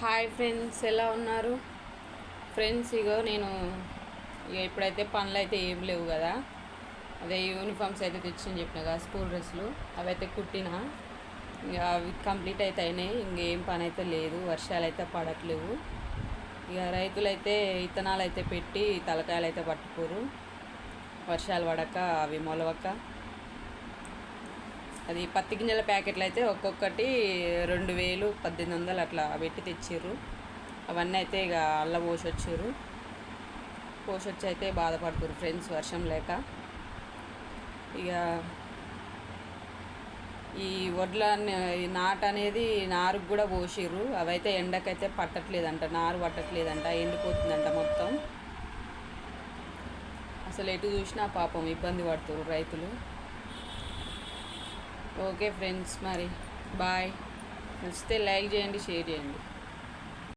Hi friends ఎలా ఉన్నారు? Friends ఇగో నేను ఇక ఇప్పుడైతే పనులు అయితే ఏం లేవు కదా. అదే యూనిఫామ్స్ అయితే తెచ్చింది చెప్పిన కదా స్కూల్ డ్రెస్సులు అవి అయితే కుట్టిన. ఇక అవి కంప్లీట్ అయితే అయినాయి. ఇంకేం పని అయితే లేదు. వర్షాలు అయితే పడట్లేవు. ఇక రైతులైతే విత్తనాలు అయితే పెట్టి తలకాయలు అయితే పట్టుకోరు. వర్షాలు పడక అవి మొలవక. అది పత్తి గింజల ప్యాకెట్లు అయితే ఒక్కొక్కటి రెండు వేలు పద్దెనిమిది వందలు అట్లా పెట్టి తెచ్చారు అవన్నీ అయితే ఇక అల్ల పోసొచ్చారు పోసొచ్చి అయితే బాధపడుతురు ఫ్రెండ్స్ వర్షం లేక. ఇక ఈ వడ్ల నాట అనేది నారుకు కూడా పోసిర్రు. అవైతే ఎండకైతే పట్టట్లేదంట నారు పట్టట్లేదంట ఎండిపోతుందంట మొత్తం. అసలు ఎటు చూసినా పాపం ఇబ్బంది పడుతురు రైతులు. ఓకే ఫ్రెండ్స్ మరి బాయ్ నచ్చితే లైక్ చేయండి షేర్ చేయండి.